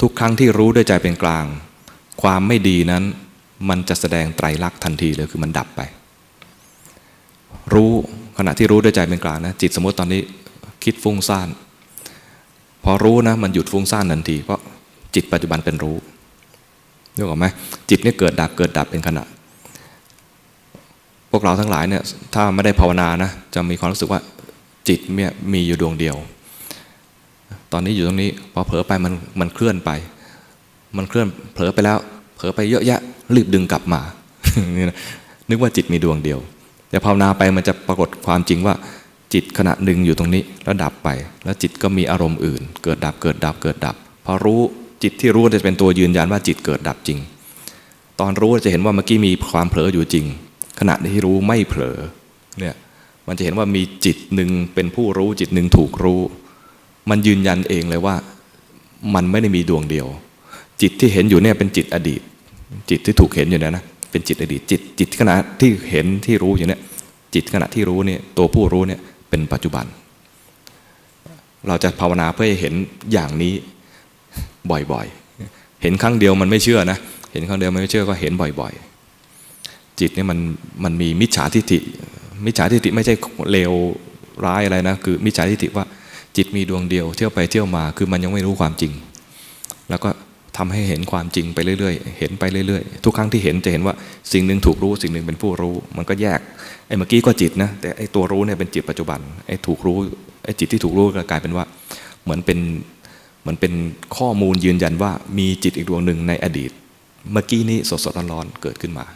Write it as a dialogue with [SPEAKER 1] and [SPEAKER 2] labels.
[SPEAKER 1] ทุกครั้งที่รู้ด้วยใจเป็นกลาง ความไม่ดีนั้น มันจะแสดงไตรลักษณ์ทันทีเลยคือมันดับไป รู้ขณะที่รู้ด้วยใจเป็นกลางนะจิตสมมติตอนนี้คิดฟุ้งซ่าน พอรู้นะมันหยุดฟุ้งซ่านทันที เพราะจิตปัจจุบันเป็นรู้นึกออกไหมจิตเนี่ยเกิดดับเกิดดับเป็นขณะ พวกเราทั้งหลายเนี่ยถ้าไม่ได้ภาวนานะจะมีความรู้สึกว่าจิตเนี่ยมีอยู่ดวงเดียว ตอนนี้อยู่ตรงนี้พอเผลอไปมันมันเคลื่อนไป มันเคลื่อนเผลอไปแล้ว เผลอไปเยอะแยะรีบดึงกลับมานึกว่าจิตมีดวงเดียว แต่ภาวนาไปมันจะปรากฏความจริงว่า จิตขณะหนึ่งอยู่ตรงนี้แล้วดับไป แล้วจิตก็มีอารมณ์อื่น เกิดดับเกิดดับเกิดดับพอรู้จิตที่รู้จะเป็นตัวยืนยันว่าจิตเกิดดับจริง ตอนรู้จะเห็นว่าเมื่อกี้มีความเผลออยู่จริง ขณะที่รู้ไม่เผลอเนี่ยมันจะเห็นว่ามีจิตหนึ่งเป็นผู้รู้จิตหนึ่งถูกรู้ มันยืนยันเองเลยว่ามันไม่ได้มีดวงเดียว จิตที่เห็นอยู่เนี่ยเป็นจิตอดีต จิตที่ถูกเห็นอยู่เนี่ยนะเป็นจิตอดีตจิต จิตขณะที่เห็นที่รู้อยู่เนี่ย จิตขณะที่รู้เนี่ยตัวผู้รู้เนี่ยเป็นปัจจุบัน เราจะภาวนาเพื่อให้เห็นอย่างนี้บ่อยๆ เห็นครั้งเดียวมันไม่เชื่อนะ เห็นครั้งเดียวมันไม่เชื่อก็เห็นบ่อยๆ จิตเนี่ยมันมันมีมิจฉาทิฏฐิ มิจฉาทิฏฐิไม่ใช่เลวร้ายอะไรนะ คือมิจฉาทิฏฐิว่า จิตมีดวงเดียวเที่ยวไปเที่ยวมา คือมันยังไม่รู้ความจริง แล้วก็ทำให้เห็นความจริงไปเรื่อยๆ เห็นไปเรื่อยๆ ทุกครั้งที่เห็นจะเห็นว่าสิ่งหนึ่งถูกรู้สิ่งหนึ่งเป็นผู้รู้ มันก็แยกไอ้เมื่อกี้ก็จิตนะแต่ไอ้ตัวรู้เนี่ยเป็นจิตปัจจุบันไอ้ถูกรู้ไอ้จิตที่ถูกรู้ก็กลายเป็นว่าเหมือนเป็นเหมือนเป็นข้อมูลยืนยันว่ามีจิตอีกดวงหนึ่งในอดีต เมื่อกี้นี้สดๆร้อนๆเกิดขึ้นมา